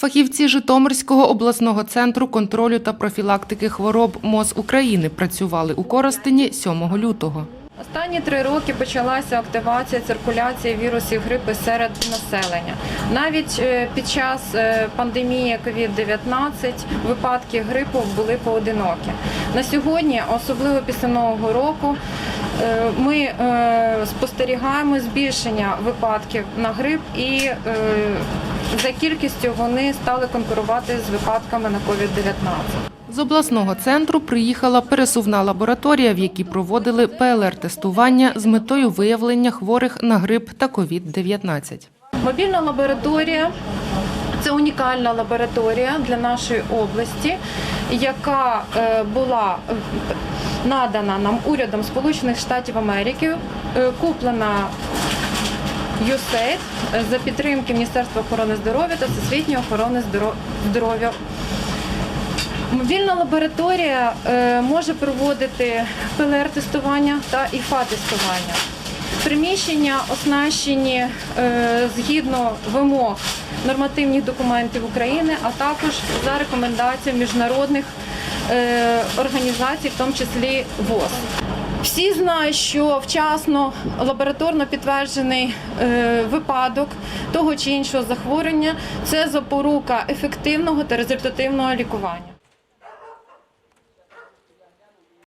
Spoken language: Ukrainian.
Фахівці Житомирського обласного центру контролю та профілактики хвороб МОЗ України працювали у Коростені 7 лютого. Останні три роки почалася активація циркуляції вірусів грипу серед населення. Навіть е, під час е, пандемії COVID-19 випадки грипу були поодинокі. На сьогодні, особливо після нового року, е, ми спостерігаємо збільшення випадків на грип і за кількістю вони стали конкурувати з випадками на COVID-19. З обласного центру приїхала пересувна лабораторія, в якій проводили ПЛР-тестування з метою виявлення хворих на грип та COVID-19. Мобільна лабораторія це унікальна лабораторія для нашої області, яка е, була е, надана нам урядом Сполучених Штатів Америки, е, куплена USAID за підтримки Міністерства охорони здоров'я та Всесвітньої охорони здоров'я. Мобільна лабораторія е, може проводити ПЛР-тестування та ІФА-тестування. Приміщення оснащені е, згідно вимог нормативних документів України, а також за рекомендаціями міжнародних е, організацій, в тому числі ВОЗ. Всі знають, що вчасно лабораторно підтверджений е, випадок того чи іншого захворювання це запорука ефективного та результативного лікування.